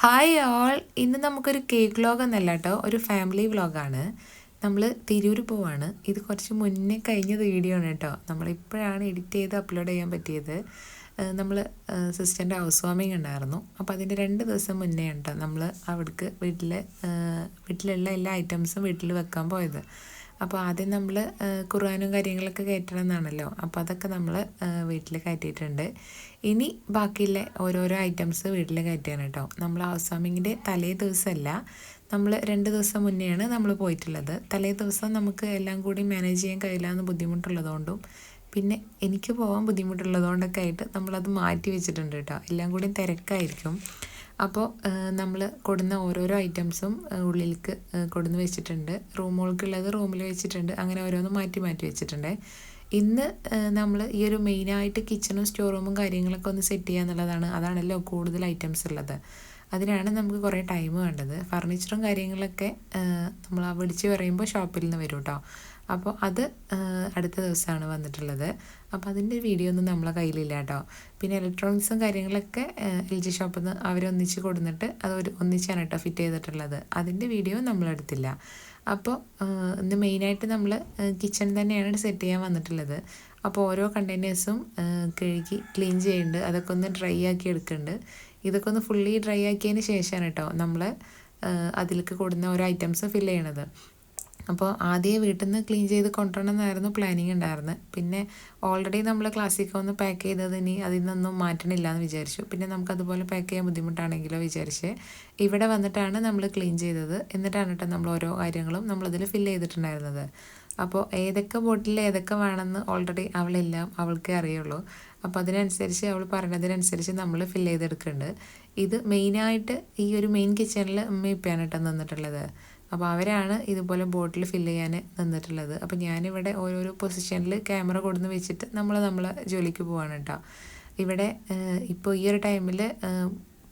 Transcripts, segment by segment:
Hi all ഇന്ന് നമുക്കൊരു cake vlog എന്നല്ല കേട്ടോ ഒരു ഫാമിലി വ്ലോഗാണ് നമ്മൾ തിരൂർ പോവാണ്. ഇത് കുറച്ച് മുന്നേ കഴിഞ്ഞ വീഡിയോ ആണ് കേട്ടോ നമ്മളിപ്പോഴാണ് എഡിറ്റ് ചെയ്ത് അപ്ലോഡ് ചെയ്യാൻ പറ്റിയത്. നമ്മൾ സിസ്റ്ററിന്റെ ഹൗസ് വാമിങ് ഉണ്ടായിരുന്നു. അപ്പോൾ അതിന്റെ രണ്ട് ദിവസം മുന്നേ കേട്ടോ നമ്മൾ അവിടേക്ക് വീട്ടിൽ വീട്ടിലുള്ള എല്ലാ ഐറ്റംസും വീട്ടിൽ വെക്കാൻ പോയത്. അപ്പോൾ ആദ്യം നമ്മൾ ഖുർആാനും കാര്യങ്ങളൊക്കെ കയറ്റണം എന്നാണല്ലോ അപ്പോൾ അതൊക്കെ നമ്മൾ വീട്ടിൽ കയറ്റിയിട്ടുണ്ട്. ഇനി ബാക്കിയുള്ള ഓരോരോ ഐറ്റംസ് വീട്ടിൽ കയറ്റിയാണ് കേട്ടോ. നമ്മൾ ഹൗസ് വാമിങ്ങിന്റെ തലേ ദിവസമല്ല നമ്മൾ രണ്ട് ദിവസം മുന്നെയാണ് നമ്മൾ പോയിട്ടുള്ളത്. തലേ ദിവസം നമുക്ക് എല്ലാം കൂടി മാനേജ് ചെയ്യാൻ കഴിയില്ല എന്ന് ബുദ്ധിമുട്ടുള്ളതുകൊണ്ടും പിന്നെ എനിക്ക് പോകാൻ ബുദ്ധിമുട്ടുള്ളതുകൊണ്ടൊക്കെ ആയിട്ട് നമ്മളത് മാറ്റി വെച്ചിട്ടുണ്ട് കേട്ടോ. എല്ലാം കൂടി തിരക്കായിരിക്കും. അപ്പോൾ നമ്മൾ കൊടുന്ന ഓരോരോ ഐറ്റംസും ഉള്ളിലേക്ക് കൊടുന്ന് വെച്ചിട്ടുണ്ട്. റൂമുകൾക്കുള്ളത് റൂമിൽ വെച്ചിട്ടുണ്ട്. അങ്ങനെ ഓരോന്നും മാറ്റി മാറ്റി വെച്ചിട്ടുണ്ട്. ഇന്ന് നമ്മൾ ഈ ഒരു മെയിനായിട്ട് കിച്ചണും സ്റ്റോർ റൂമും കാര്യങ്ങളൊക്കെ ഒന്ന് സെറ്റ് ചെയ്യുക എന്നുള്ളതാണ്. അതാണല്ലോ കൂടുതൽ ഐറ്റംസ് ഉള്ളത്. അതിനാണ് നമുക്ക് കുറേ ടൈം വേണ്ടത്. ഫർണിച്ചറും കാര്യങ്ങളൊക്കെ നമ്മൾ ആ വിളിച്ച് പറയുമ്പോൾ ഷോപ്പിൽ നിന്ന് വരും കേട്ടോ അപ്പോൾ അത് അടുത്ത ദിവസമാണ് വന്നിട്ടുള്ളത്. അപ്പോൾ അതിന്റെ വീഡിയോ ഒന്നും നമ്മളെ കയ്യിലില്ല കേട്ടോ. പിന്നെ ഇലക്ട്രോണിക്സും കാര്യങ്ങളൊക്കെ എൽ ജി ഷോപ്പിൽ നിന്ന് അവരൊന്നിച്ച് കൊടുത്തിട്ട് അത് ഒരു ഒന്നിച്ചാണ് കേട്ടോ ഫിറ്റ് ചെയ്തിട്ടുള്ളത്. അതിന്റെ വീഡിയോ നമ്മളെടുത്തില്ല അപ്പോൾ ഇന്ന് മെയിനായിട്ട് നമ്മൾ കിച്ചൺ തന്നെയാണ് സെറ്റ് ചെയ്യാൻ വന്നിട്ടുള്ളത്. അപ്പോൾ ഓരോ കണ്ടെയ്നേഴ്സും കഴുകി ക്ലീൻ ചെയ്യുന്നുണ്ട് അതൊക്കെ ഒന്ന് ഡ്രൈ ആക്കി എടുക്കുന്നുണ്ട് ഇതൊക്കെ ഒന്ന് ഫുള്ളി ഡ്രൈ ആക്കിയതിന് ശേഷമാണ് കേട്ടോ നമ്മൾ അതിലേക്ക് കൊടുക്കുന്ന ഓരോ ഐറ്റംസ് ഫില്ല് ചെയ്യണത്. അപ്പോൾ ആദ്യം വീട്ടിൽ നിന്ന് ക്ലീൻ ചെയ്ത് കൊണ്ടുവരണം എന്നായിരുന്നു പ്ലാനിങ് ഉണ്ടായിരുന്നത് പിന്നെ ഓൾറെഡി നമ്മൾ ക്ലാസ്സിക്ക് ഒന്ന് പാക്ക് ചെയ്തത് ഇനി അതിൽ നിന്നൊന്നും മാറ്റണില്ല എന്ന് വിചാരിച്ചു. പിന്നെ നമുക്ക് അതുപോലെ പാക്ക് ചെയ്യാൻ ബുദ്ധിമുട്ടാണെങ്കിലോ വിചാരിച്ച്. ഇവിടെ വന്നിട്ടാണ് നമ്മൾ ക്ലീൻ ചെയ്തത്. എന്നിട്ടാണ് കേട്ടോ നമ്മൾ ഓരോ കാര്യങ്ങളും നമ്മളതിൽ ഫില്ല് ചെയ്തിട്ടുണ്ടായിരുന്നത്. അപ്പോൾ ഏതൊക്കെ ബോട്ടിൽ ഏതൊക്കെ വേണമെന്ന് ഓൾറെഡി അവളെല്ലാം അവൾക്കേ അറിയുള്ളൂ. അപ്പോൾ അതിനനുസരിച്ച് അവൾ പറഞ്ഞതിനനുസരിച്ച് നമ്മൾ ഫില്ല് ചെയ്തെടുക്കുന്നുണ്ട് ഇത് മെയിനായിട്ട് ഈ ഒരു മെയിൻ കിച്ചണിൽ ഉമ്മ ഇപ്പയാണ് കേട്ടോ നിന്നിട്ടുള്ളത്. അപ്പോൾ അവരാണ് ഇതുപോലെ ബോട്ടിൽ ഫില്ല് ചെയ്യാൻ നിന്നിട്ടുള്ളത്. അപ്പോൾ ഞാനിവിടെ ഓരോരോ പൊസിഷനിൽ ക്യാമറ കൊടുന്ന് വെച്ചിട്ട് നമ്മൾ നമ്മളെ ജോലിക്ക് പോവാണ് കേട്ടോ ഇവിടെ ഇപ്പോൾ ഈ ഒരു ടൈമിൽ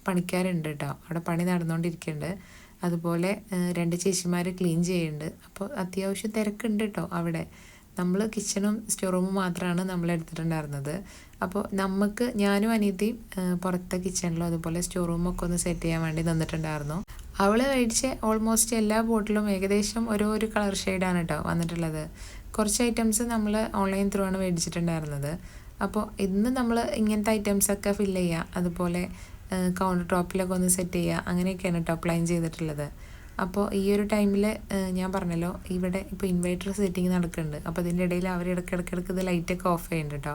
പണിക്കാരുണ്ട് കേട്ടോ അവിടെ പണി നടന്നുകൊണ്ടിരിക്കുന്നുണ്ട് അതുപോലെ രണ്ട് ചേച്ചിമാർ ക്ലീൻ ചെയ്യുന്നുണ്ട് അപ്പോൾ അത്യാവശ്യം തിരക്കുണ്ട് കേട്ടോ അവിടെ. നമ്മൾ കിച്ചണും സ്റ്റോർ റൂമും മാത്രമാണ് നമ്മൾ എടുത്തിട്ടുണ്ടായിരുന്നത്. അപ്പോൾ നമുക്ക് ഞാനും അനീതിയും പുറത്തെ കിച്ചണിലും അതുപോലെ സ്റ്റോർ റൂമൊക്കെ ഒന്ന് സെറ്റ് ചെയ്യാൻ വേണ്ടി നിന്നിട്ടുണ്ടായിരുന്നു. അവൾ മേടിച്ച ഓൾമോസ്റ്റ് എല്ലാ ബോട്ടിലും ഏകദേശം ഓരോ ഒരു കളർ ഷെയ്ഡാണ് കേട്ടോ വന്നിട്ടുള്ളത്. കുറച്ച് ഐറ്റംസ് നമ്മൾ ഓൺലൈൻ ത്രൂ ആണ് മേടിച്ചിട്ടുണ്ടായിരുന്നത്. അപ്പോൾ ഇന്ന് നമ്മൾ ഇങ്ങനത്തെ ഐറ്റംസൊക്കെ ഫില്ല് ചെയ്യുക അതുപോലെ കൗണ്ടർ ടോപ്പിലൊക്കെ ഒന്ന് സെറ്റ് ചെയ്യുക അങ്ങനെയൊക്കെയാണ് കേട്ടോ പ്ലാൻ ചെയ്തിട്ടുള്ളത്. അപ്പോൾ ഈ ഒരു ടൈമിൽ ഞാൻ പറഞ്ഞല്ലോ ഇവിടെ ഇപ്പോൾ ഇൻവൈറ്റർ സെറ്റിങ് നടക്കുന്നുണ്ട് അപ്പോൾ അതിന്റെ ഇടയിൽ അവർ ഇടയ്ക്കിടയ്ക്കിടയ്ക്ക് ഇത് ലൈറ്റൊക്കെ ഓഫ് ചെയ്യുന്നുണ്ട് കേട്ടോ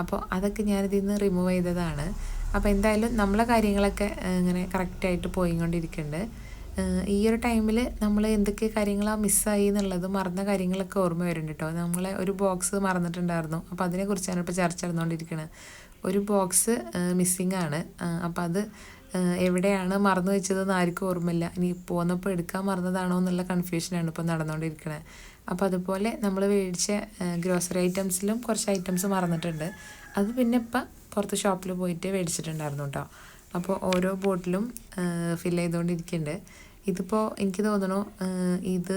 അപ്പോൾ അതൊക്കെ ഞാനിതിൽ നിന്ന് റിമൂവ് ചെയ്തതാണ്. അപ്പോൾ എന്തായാലും നമ്മളെ കാര്യങ്ങളൊക്കെ ഇങ്ങനെ കറക്റ്റായിട്ട് പോയിക്കൊണ്ടിരിക്കുന്നുണ്ട് ഈ ഒരു ടൈമിൽ നമ്മൾ എന്തൊക്കെ കാര്യങ്ങളാണ് മിസ്സായി എന്നുള്ളത് മറന്ന കാര്യങ്ങളൊക്കെ ഓർമ്മ വരുന്നുണ്ട് കേട്ടോ നമ്മളെ ഒരു ബോക്സ് മറന്നിട്ടുണ്ടായിരുന്നു. അപ്പോൾ അതിനെക്കുറിച്ചാണ് ഇപ്പോൾ ചർച്ച നടന്നുകൊണ്ടിരിക്കുന്നത് ഒരു ബോക്സ് മിസ്സിങ് ആണ്. അപ്പോൾ അത് എവിടെയാണ് മറന്നു വെച്ചതെന്ന് ആർക്കും ഓർമ്മയില്ല. ഇനി പോന്നപ്പോൾ എടുക്കാൻ മറന്നതാണോ എന്നുള്ള കൺഫ്യൂഷനാണ് ഇപ്പോൾ നടന്നുകൊണ്ടിരിക്കുന്നത് അപ്പോൾ അതുപോലെ നമ്മൾ മേടിച്ച ഗ്രോസറി ഐറ്റംസിലും കുറച്ച് ഐറ്റംസ് മറന്നിട്ടുണ്ട്. അത് പിന്നെ ഇപ്പം പുറത്ത് ഷോപ്പിൽ പോയിട്ട് മേടിച്ചിട്ടുണ്ടായിരുന്നു കേട്ടോ അപ്പോൾ ഓരോ ബോട്ടിലും ഫില്ല് ചെയ്തുകൊണ്ടിരിക്കുന്നുണ്ട് ഇതിപ്പോൾ എനിക്ക് തോന്നുന്നു ഇത്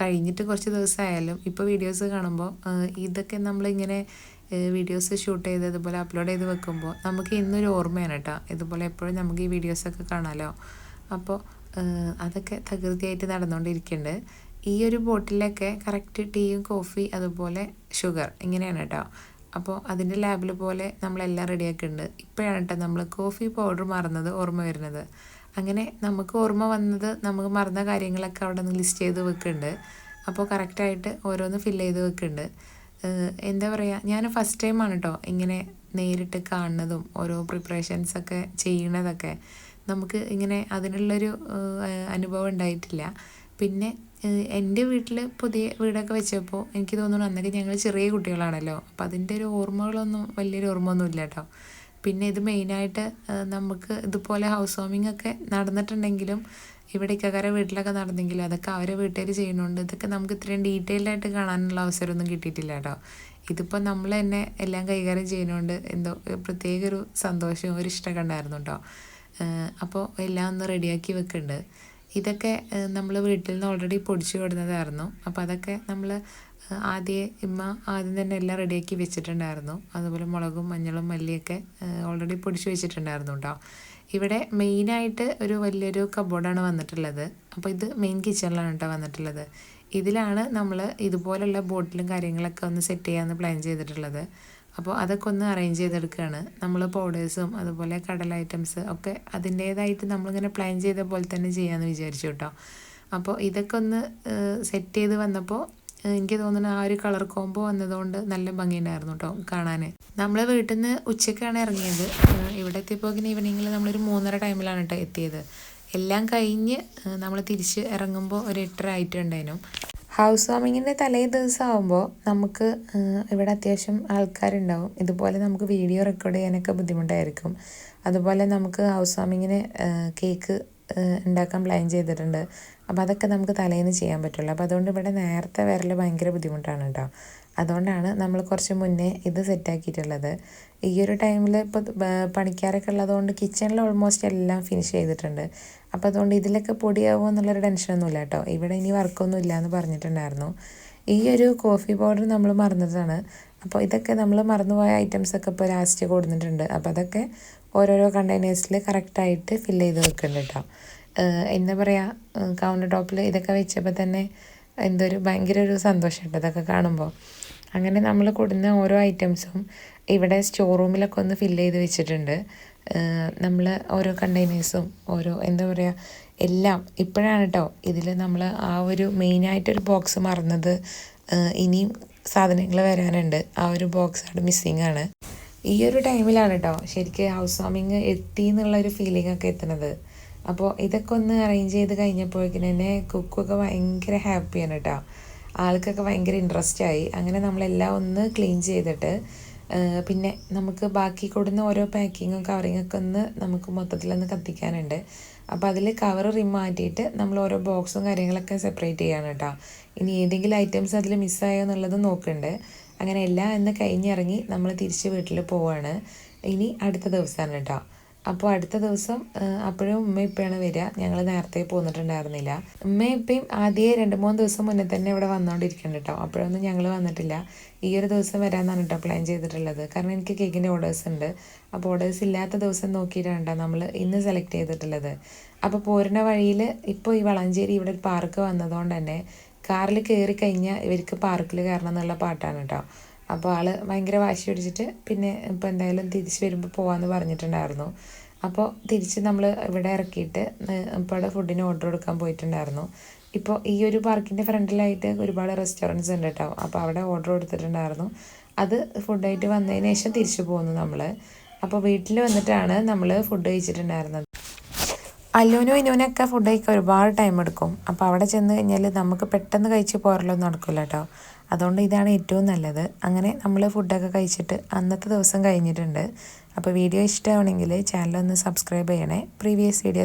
കഴിഞ്ഞിട്ട് കുറച്ച് ദിവസമായാലും ഇപ്പോൾ വീഡിയോസ് കാണുമ്പോൾ ഇതൊക്കെ നമ്മളിങ്ങനെ വീഡിയോസ് ഷൂട്ട് ചെയ്ത് ഇതുപോലെ അപ്ലോഡ് ചെയ്ത് വെക്കുമ്പോൾ നമുക്ക് ഇന്നൊരു ഓർമ്മയാണ് കേട്ടോ ഇതുപോലെ എപ്പോഴും നമുക്ക് ഈ വീഡിയോസൊക്കെ കാണാമല്ലോ അപ്പോൾ അതൊക്കെ തകൃതിയായിട്ട് നടന്നുകൊണ്ടിരിക്കുന്നുണ്ട് ഈ ഒരു ബോട്ടിലൊക്കെ കറക്റ്റ് ടീയും കോഫി അതുപോലെ ഷുഗർ ഇങ്ങനെയാണ് കേട്ടോ അപ്പോൾ അതിന്റെ ലാബിൽ പോലെ നമ്മളെല്ലാം റെഡിയാക്കുന്നുണ്ട് ഇപ്പോഴാണ് കേട്ടോ നമ്മൾ കോഫി പൗഡർ മറന്നത് ഓർമ്മ വരുന്നത്. അങ്ങനെ നമുക്ക് ഓർമ്മ വന്നത് നമുക്ക് മറന്ന കാര്യങ്ങളൊക്കെ അവിടെ നിന്ന് ലിസ്റ്റ് ചെയ്ത് വെക്കുന്നുണ്ട്. അപ്പോൾ കറക്റ്റായിട്ട് ഓരോന്ന് ഫില്ല് ചെയ്ത് വെക്കുന്നുണ്ട്. എന്താ പറയുക ഞാൻ ഫസ്റ്റ് ടൈമാണ് കേട്ടോ ഇങ്ങനെ നേരിട്ട് കാണുന്നതും ഓരോ പ്രിപ്പറേഷൻസൊക്കെ ചെയ്യണതൊക്കെ. നമുക്ക് ഇങ്ങനെ അതിനുള്ളൊരു അനുഭവം ഉണ്ടായിട്ടില്ല. പിന്നെ എന്റെ വീട്ടിൽ പുതിയ വീടൊക്കെ വെച്ചപ്പോൾ എനിക്ക് തോന്നുന്നു അന്നൊക്കെ ഞങ്ങൾ ചെറിയ കുട്ടികളാണല്ലോ. അപ്പോൾ അതിന്റെ ഒരു ഓർമ്മകളൊന്നും വലിയൊരു ഓർമ്മ ഒന്നുമില്ല കേട്ടോ പിന്നെ ഇത് മെയിനായിട്ട് നമുക്ക് ഇതുപോലെ ഹൗസ് വാമിംഗ് ഒക്കെ നടന്നിട്ടുണ്ടെങ്കിലും ഇവിടെ ഇക്കക്കാരെ വീട്ടിലൊക്കെ നടന്നെങ്കിലും അതൊക്കെ അവരെ വീട്ടുകാർ ചെയ്യുന്നുണ്ട്. ഇതൊക്കെ നമുക്ക് ഇത്രയും ഡീറ്റെയിൽഡ് ആയിട്ട് കാണാനുള്ള അവസരമൊന്നും കിട്ടിയിട്ടില്ല കേട്ടോ. ഇതിപ്പോൾ നമ്മൾ തന്നെ എല്ലാം കൈകാര്യം ചെയ്യുന്നതുകൊണ്ട് എന്തോ പ്രത്യേക ഒരു സന്തോഷവും ഒരു ഇഷ്ടമൊക്കെ ഉണ്ടായിരുന്നു കേട്ടോ. അപ്പോൾ എല്ലാം ഒന്ന് റെഡിയാക്കി വെക്കുന്നുണ്ട് ഇതൊക്കെ നമ്മൾ വീട്ടിൽ നിന്ന് ഓൾറെഡി പൊടിച്ചു വിടുന്നതായിരുന്നു അപ്പോൾ അതൊക്കെ നമ്മൾ ആദ്യം ഇമ്മ ആദ്യം തന്നെ എല്ലാം റെഡിയാക്കി വെച്ചിട്ടുണ്ടായിരുന്നു. അതുപോലെ മുളകും മഞ്ഞളും മല്ലിയൊക്കെ ഓൾറെഡി പൊടിച്ച് വെച്ചിട്ടുണ്ടായിരുന്നു കേട്ടോ ഇവിടെ മെയിനായിട്ട് ഒരു വലിയൊരു കബോർഡാണ് വന്നിട്ടുള്ളത്. അപ്പോൾ ഇത് മെയിൻ കിച്ചണിലാണ് കേട്ടോ വന്നിട്ടുള്ളത്. ഇതിലാണ് നമ്മൾ ഇതുപോലുള്ള ബോട്ടിലും കാര്യങ്ങളൊക്കെ ഒന്ന് സെറ്റ് ചെയ്യാമെന്ന് പ്ലാൻ ചെയ്തിട്ടുള്ളത്. അപ്പോൾ അതൊക്കെ ഒന്ന് അറേഞ്ച് ചെയ്തെടുക്കുകയാണ് നമ്മൾ പൗഡേഴ്സും അതുപോലെ കടല ഐറ്റംസ് ഒക്കെ അതിന്റേതായിട്ട് നമ്മളിങ്ങനെ പ്ലാൻ ചെയ്ത പോലെ തന്നെ ചെയ്യാമെന്ന് വിചാരിച്ചു കേട്ടോ അപ്പോൾ ഇതൊക്കെ ഒന്ന് സെറ്റ് ചെയ്ത് വന്നപ്പോൾ എനിക്ക് തോന്നുന്നു ആ ഒരു കളർ കോംബോ വന്നതുകൊണ്ട് നല്ല ഭംഗിയുണ്ടായിരുന്നു കേട്ടോ കാണാൻ നമ്മൾ വീട്ടിൽ നിന്ന് ഉച്ചക്കാണ് ഇറങ്ങിയത്. ഇവിടെ എത്തിയപ്പോൾ ഈവനിങ്ങിൽ നമ്മളൊരു മൂന്നര ടൈമിലാണ് കേട്ടോ എത്തിയത്. എല്ലാം കഴിഞ്ഞ് നമ്മൾ തിരിച്ച് ഇറങ്ങുമ്പോൾ ഒരു എട്ടര ആയിട്ടുണ്ടായിരുന്നു. ഹൗസ് വാമിങ്ങിന്റെ തലേ ദിവസം ആകുമ്പോൾ നമുക്ക് ഇവിടെ അത്യാവശ്യം ആൾക്കാരുണ്ടാവും. ഇതുപോലെ നമുക്ക് വീഡിയോ റെക്കോർഡ് ചെയ്യാനൊക്കെ ബുദ്ധിമുട്ടായിരിക്കും. അതുപോലെ നമുക്ക് ഹൗസ് വാമിങ്ങിന് കേക്ക് ഉണ്ടാക്കാൻ പ്ലാൻ ചെയ്തിട്ടുണ്ട്. അപ്പോൾ അതൊക്കെ നമുക്ക് തലേന്ന് ചെയ്യാൻ പറ്റുള്ളൂ. അപ്പോൾ അതുകൊണ്ട് ഇവിടെ നേരത്തെ വരൽ ഭയങ്കര ബുദ്ധിമുട്ടാണ് കേട്ടോ അതുകൊണ്ടാണ് നമ്മൾ കുറച്ച് മുന്നേ ഇത് സെറ്റാക്കിയിട്ടുള്ളത് ഈ ഒരു ടൈമിൽ ഇപ്പോൾ പണിക്കാരൊക്കെ ഉള്ളതുകൊണ്ട് കിച്ചണിൽ ഓൾമോസ്റ്റ് എല്ലാം ഫിനിഷ് ചെയ്തിട്ടുണ്ട്. അപ്പോൾ അതുകൊണ്ട് ഇതിലൊക്കെ പൊടിയാവുമോ എന്നുള്ളൊരു ടെൻഷനൊന്നുമില്ല കേട്ടോ ഇവിടെ ഇനി വർക്കൊന്നും ഇല്ല എന്ന് പറഞ്ഞിട്ടുണ്ടായിരുന്നു. ഈ ഒരു കോഫി പൗഡർ നമ്മൾ മറന്നതാണ്. അപ്പോൾ ഇതൊക്കെ നമ്മൾ മറന്നുപോയ ഐറ്റംസൊക്കെ ഇപ്പോൾ ലാസ്റ്റ് കൊടുത്തിട്ടുണ്ട് അപ്പോൾ അതൊക്കെ ഓരോരോ കണ്ടെയ്നേഴ്സിൽ കറക്റ്റായിട്ട് ഫില്ല് ചെയ്ത് വെക്കുന്നുണ്ട് കേട്ടോ എന്താ പറയുക കൗണ്ടർ ടോപ്പിൽ ഇതൊക്കെ വെച്ചപ്പോൾ തന്നെ എന്തൊരു ഭയങ്കര ഒരു സന്തോഷമുണ്ട് ഇതൊക്കെ കാണുമ്പോൾ അങ്ങനെ നമ്മൾ കൊടുന്ന ഓരോ ഐറ്റംസും ഇവിടെ സ്റ്റോർ റൂമിലൊക്കെ ഒന്ന് ഫില്ല് ചെയ്ത് വെച്ചിട്ടുണ്ട്. നമ്മൾ ഓരോ കണ്ടെയ്നേഴ്സും ഓരോ എന്താ പറയുക എല്ലാം ഇപ്പോഴാണ് കേട്ടോ ഇതിൽ നമ്മൾ ആ ഒരു മെയിനായിട്ടൊരു ബോക്സ് മറന്നത്. ഇനിയും സാധനങ്ങൾ വരാനുണ്ട്. ആ ഒരു ബോക്സ് അവിടെ മിസ്സിങ് ആണ്. ഈ ഒരു ടൈമിലാണ് കേട്ടോ ശരിക്കും ഹൗസ് വാമിങ് എത്തി എന്നുള്ള ഒരു ഫീലിംഗ് ഒക്കെ എത്തുന്നത്. അപ്പോൾ ഇതൊക്കെ ഒന്ന് അറേഞ്ച് ചെയ്ത് കഴിഞ്ഞപ്പോഴേക്കും തന്നെ കുക്കൊക്കെ ഭയങ്കര ഹാപ്പിയാണ് കേട്ടോ ആൾക്കൊക്കെ ഭയങ്കര ഇൻട്രസ്റ്റ് ആയി. അങ്ങനെ നമ്മളെല്ലാം ഒന്ന് ക്ലീൻ ചെയ്തിട്ട് പിന്നെ നമുക്ക് ബാക്കി കൊടുന്ന ഓരോ പാക്കിങ്ങും കവറിങ്ങൊക്കെ ഒന്ന് നമുക്ക് മൊത്തത്തിലൊന്ന് കത്തിക്കാനുണ്ട്. അപ്പോൾ അതിൽ കവർ റിം മാറ്റിയിട്ട് നമ്മൾ ഓരോ ബോക്സും കാര്യങ്ങളൊക്കെ സെപ്പറേറ്റ് ചെയ്യാണ് കേട്ടോ ഇനി ഏതെങ്കിലും ഐറ്റംസ് അതിൽ മിസ്സായോ എന്നുള്ളത് നോക്കുന്നുണ്ട് അങ്ങനെ എല്ലാം എന്ന് കഴിഞ്ഞിറങ്ങി നമ്മൾ തിരിച്ച് വീട്ടിൽ പോവാണ്. ഇനി അടുത്ത ദിവസമാണ് കേട്ടോ അപ്പോൾ അടുത്ത ദിവസം അപ്പോഴും ഉമ്മ ഇപ്പോഴാണ് വരിക. ഞങ്ങൾ നേരത്തെ പോന്നിട്ടുണ്ടായിരുന്നില്ല. ഉമ്മ ഇപ്പം ആദ്യമേ രണ്ട് മൂന്ന് ദിവസം മുന്നേ തന്നെ ഇവിടെ വന്നുകൊണ്ടിരിക്കുന്നുണ്ട് കേട്ടോ അപ്പോഴൊന്നും ഞങ്ങൾ വന്നിട്ടില്ല. ഈ ഒരു ദിവസം വരാമെന്നാണ് കേട്ടോ പ്ലാൻ ചെയ്തിട്ടുള്ളത്. കാരണം എനിക്ക് കേക്കിന്റെ ഓർഡേഴ്സ് ഉണ്ട്. അപ്പോൾ ഓർഡേഴ്സ് ഇല്ലാത്ത ദിവസം നോക്കിയിട്ടാണ് നമ്മൾ ഇന്ന് സെലക്ട് ചെയ്തിട്ടുള്ളത്. അപ്പോൾ പോരുന്ന വഴിയിൽ ഇപ്പോൾ ഈ വളഞ്ചേരി ഇവിടെ ഒരു പാർക്ക് വന്നതുകൊണ്ട് തന്നെ കാറിൽ കയറി കഴിഞ്ഞാൽ ഇവർക്ക് പാർക്കിൽ കയറണം എന്നുള്ള പാട്ടാണ് കേട്ടോ അപ്പോൾ ആൾ ഭയങ്കര വാശി പിടിച്ചിട്ട് പിന്നെ ഇപ്പോൾ എന്തായാലും തിരിച്ച് വരുമ്പോൾ പോകാമെന്ന് പറഞ്ഞിട്ടുണ്ടായിരുന്നു. അപ്പോൾ തിരിച്ച് നമ്മൾ ഇവിടെ ഇറക്കിയിട്ട് ഇപ്പോൾ അവിടെ ഫുഡിന് ഓർഡർ കൊടുക്കാൻ പോയിട്ടുണ്ടായിരുന്നു. ഇപ്പോൾ ഈ ഒരു പാർക്കിന്റെ ഫ്രണ്ടിലായിട്ട് ഒരുപാട് റെസ്റ്റോറന്റ്സ് ഉണ്ട് കേട്ടോ അപ്പോൾ അവിടെ ഓർഡർ കൊടുത്തിട്ടുണ്ടായിരുന്നു. അത് ഫുഡായിട്ട് വന്നതിന് ശേഷം തിരിച്ചു പോകുന്നു നമ്മൾ അപ്പോൾ വീട്ടിൽ വന്നിട്ടാണ് നമ്മൾ ഫുഡ് കഴിച്ചിട്ടുണ്ടായിരുന്നത്. അല്ലൂനും ഇനൂനൊക്കെ ഫുഡ് കഴിക്കാൻ ഒരുപാട് ടൈം എടുക്കും. അപ്പോൾ അവിടെ ചെന്ന് കഴിഞ്ഞാൽ നമുക്ക് പെട്ടെന്ന് കഴിച്ച് പോരലൊന്നും നടക്കില്ല കേട്ടോ അതുകൊണ്ട് ഇതാണ് ഏറ്റവും നല്ലത്. അങ്ങനെ നമ്മൾ ഫുഡൊക്കെ കഴിച്ചിട്ട് അന്നത്തെ ദിവസം കഴിഞ്ഞിട്ടുണ്ട്. അപ്പോൾ വീഡിയോ ഇഷ്ടമാണെങ്കിൽ ചാനലൊന്ന് സബ്സ്ക്രൈബ് ചെയ്യണേ. Previous videos